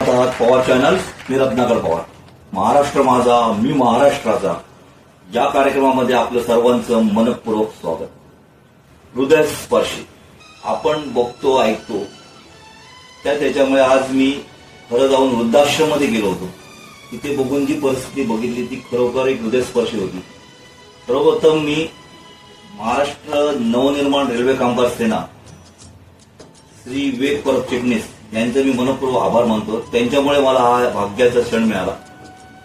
Pawar channel मी रत्नाकर पवार. महाराष्ट्र माझा मी महाराष्ट्राचा. या कार्यक्रमामध्ये आपलं सर्वांचं मनपूर्वक स्वागत. हृदय स्पर्शी. आपण बघतो ऐकतो. त्या त्याच्यामुळे आज मी खरं जाऊन वृद्धाश्रममध्ये गेलो होतो. तिथे बघून जी परिस्थिती बघितली ती खरोखर एक हृदयस्पर्शी होती. सर्वप्रथम मी महाराष्ट्र नवनिर्माण रेल्वे कामगार सेना श्री विवेक परब चिटणीस यांचे मी मनपूर्वक आभार मानतो. त्यांच्यामुळे मला हा भाग्याचा क्षण मिळाला.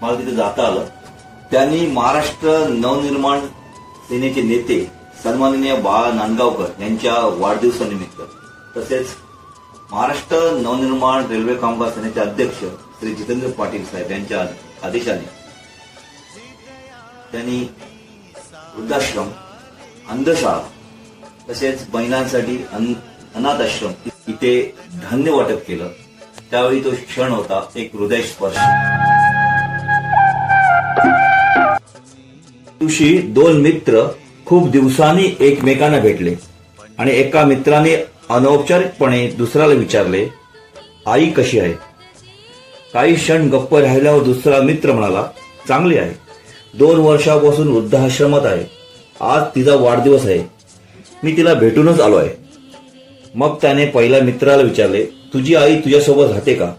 मला तिथे जाता आलं. त्यांनी महाराष्ट्र नवनिर्माण सेनेचे नेते सन्माननीय बाळा नांदगावकर यांच्या वाढदिवसानिमित्त. तसेच महाराष्ट्र नवनिर्माण रेल्वे कामगार सेनेचे अध्यक्ष श्री जितेंद्र पाटील साहेब यांच्या आदेशाने त्यांनी वृद्धाश्रम अंधशाळा तसेच महिलांसाठी अनाथ आश्रम इथे धान्य वाटप केलं. त्यावेळी तो क्षण होता एक हृदयस्पर्शी. दिवशी दोन मित्र खूप दिवसांनी एकमेकांना भेटले आणि एका मित्राने अनौपचारिकपणे दुसऱ्याला विचारले आई कशी आहे? काही क्षण गप्प राहिल्यावर दुसरा मित्र म्हणाला चांगली आहे. दोन वर्षापासून वृद्धाश्रमात आहे. आज तिचा वाढदिवस आहे. मी तिला भेटूनच आलो आहे. मग त्याने पहिल्या मित्राला विचारले तुझी आई तुझ्यासोबत राहते का?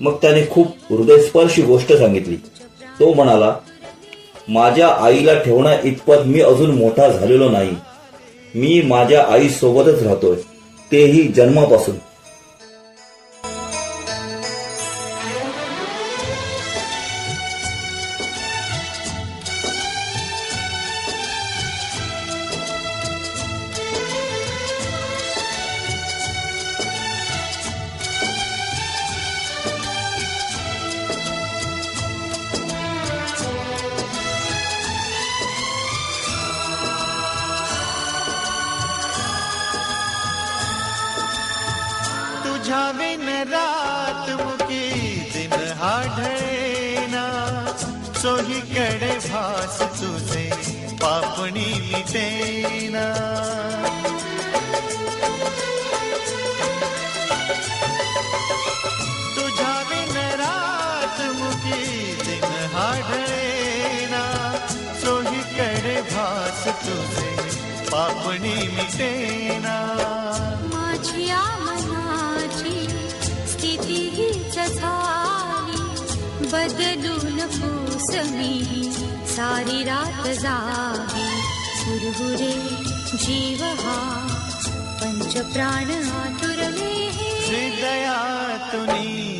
मग त्याने खूप हृदयस्पर्शी गोष्ट सांगितली. तो म्हणाला माझ्या आईला ठेवण्या इतपत मी अजून मोठा झालेलो नाही. मी माझ्या आईसोबतच राहतोय. तेही जन्मापासून. बुझावे रात मुकी, दिन हा सोही कडे भास तुझे पापनी मिटेना। तुझावे न रात मुकी, दिन हा ढळेना सोही कडे भास तुझे, पापणी मिटेना। झाली बदलून मी सारी रात जागी। सुरहुरे जीव हा। पंचप्राण आतुरले हृदयातुनी